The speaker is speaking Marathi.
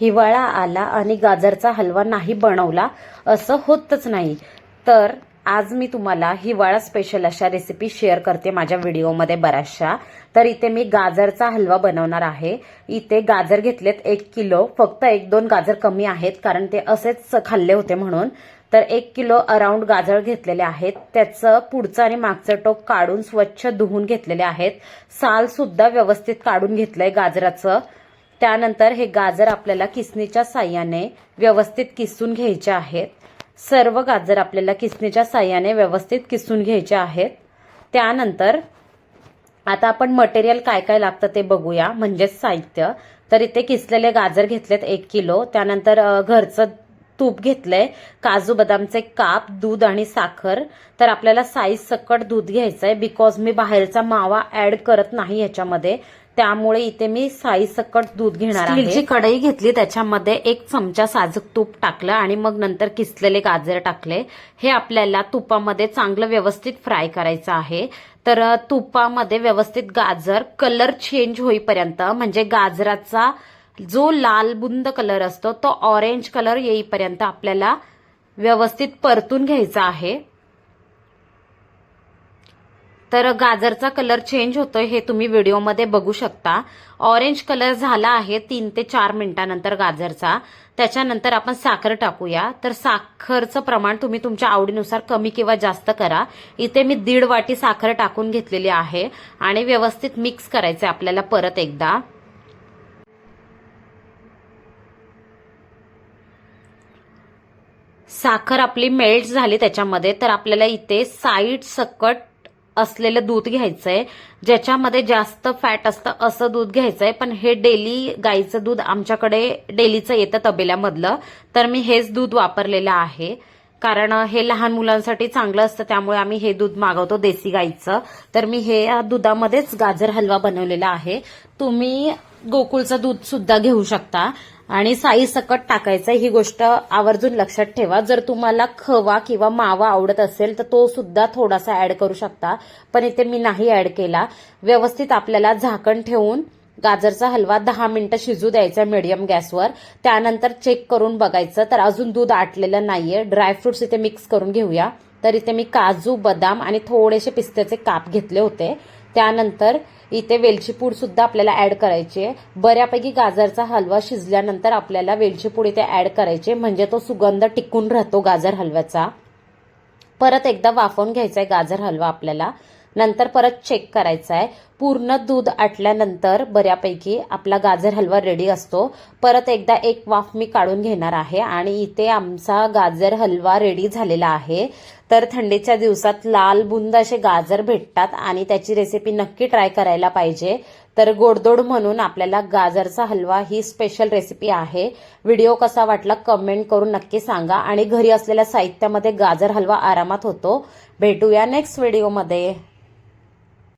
हिवाळा आला आणि गाजरचा हलवा नाही बनवला असं होतच नाही. तर आज मी तुम्हाला हिवाळा स्पेशल अशा रेसिपी शेअर करते माझ्या व्हिडिओमध्ये बऱ्याचशा. तर इथे मी गाजरचा हलवा बनवणार आहे. इथे गाजर घेतलेत एक किलो. फक्त एक दोन गाजर कमी आहेत कारण ते असेच खाल्ले होते म्हणून. तर एक किलो अराउंड गाजर घेतलेले आहेत. त्याचं पुढचं आणि मागचं टोक काढून स्वच्छ धुवून घेतलेले आहेत. साल सुद्धा व्यवस्थित काढून घेतलंय गाजराचं. त्यानंतर हे गाजर आपल्याला किसणीच्या साह्याने व्यवस्थित किसून घ्यायचे आहेत. सर्व गाजर आपल्याला किसणीच्या साह्याने व्यवस्थित किसून घ्यायचे आहेत. त्यानंतर आता आपण मटेरियल काय काय लागतं ते बघूया. म्हणजेच साहित्य. तर इथे किसलेले गाजर घेतलेत एक किलो. त्यानंतर घरचं तूप घेतलंय. काजू बदामचे काप दूध आणि साखर. तर आपल्याला साईज सकट दूध घ्यायचंय. बिकॉज मी बाहेरचा मावा ऍड करत नाही ह्याच्यामध्ये त्यामुळे इथे मी साईज सकट दूध घेणार आहे. कढई घेतली त्याच्यामध्ये एक चमचा साजूक तूप टाकलं आणि मग नंतर किसलेले गाजर टाकले. हे आपल्याला तुपामध्ये चांगलं व्यवस्थित फ्राय करायचं आहे. तर तुपामध्ये व्यवस्थित गाजर कलर चेंज होईपर्यंत म्हणजे गाजराचा जो लाल बुंद कलर असतो तो ऑरेंज कलर येईपर्यंत आपल्याला व्यवस्थित परतून घ्यायचा आहे. तर गाजरचा कलर चेंज होतोय हे तुम्ही व्हिडिओमध्ये बघू शकता. ऑरेंज कलर झाला आहे तीन ते चार मिनिटानंतर गाजरचा. त्याच्यानंतर आपण साखर टाकूया. तर साखरचं प्रमाण तुम्ही तुमच्या आवडीनुसार कमी किंवा जास्त करा. इथे मी दीड वाटी साखर टाकून घेतलेली आहे आणि व्यवस्थित मिक्स करायचं आपल्याला परत एकदा. साखर आपली मेल्ट झाली त्याच्यामध्ये. तर आपल्याला इथे साईड सकट असलेलं दूध घ्यायचंय ज्याच्यामध्ये जास्त फॅट असतं असं दूध घ्यायचंय पण हे डेली गाईचं दूध आमच्याकडे डेलीचं येतं तबेल्यामधलं. तर मी हेच दूध वापरलेलं आहे. कारण हे लहान मुलांसाठी चांगलं असतं त्यामुळे आम्ही हे दूध मागवतो देसी गाईचं. तर मी हे दुधामध्येच गाजर हलवा बनवलेला आहे. तुम्ही गोकुळचं दूध सुद्धा घेऊ शकता. आणि साई सकट टाकायचं ही गोष्ट आवर्जून लक्षात ठेवा. जर तुम्हाला खवा किंवा मावा आवडत असेल तर तो सुद्धा थोडासा ऍड करू शकता. पण इथे मी नाही ऍड केला. व्यवस्थित आपल्याला झाकण ठेवून गाजरचा हलवा दहा मिनिटं शिजू द्यायचा मिडियम गॅसवर. त्यानंतर चेक करून बघायचं. तर अजून दूध आटलेलं नाहीये. ड्रायफ्रुट्स इथे मिक्स करून घेऊया. तर इथे मी काजू बदाम आणि थोडेसे पिस्त्याचे काप घेतले होते. त्यानंतर इथे वेलची पूड सुद्धा आपल्याला ऍड करायची आहे. बऱ्यापैकी गाजरचा हलवा शिजल्यानंतर आपल्याला वेलची पूड इथे ऍड करायची म्हणजे तो सुगंध टिकून राहतो गाजर हलव्याचा. परत एकदा वाफवून घ्यायचा आहे गाजर हलवा आपल्याला. नंतर परत चेक करायचा आहे. पूर्ण दूध आटल्यानंतर बऱ्यापैकी आपला गाजर हलवा रेडी असतो. परत एकदा एक वाफ मी काढून घेणार आहे आणि इथे आमचा गाजर हलवा रेडी झालेला आहे. तर थंडीच्या दिवसात लाल बुंद असे गाजर भेटतात आणि त्याची रेसिपी नक्की ट्राय करायला पाहिजे. तर गोडदोड म्हणून आपल्याला गाजरचा हलवा ही स्पेशल रेसिपी आहे. व्हिडिओ कसा वाटला कमेंट करून नक्की सांगा आणि घरी असलेल्या साहित्यामध्ये गाजर हलवा आरामात होतो. भेटूया नेक्स्ट व्हिडिओमध्ये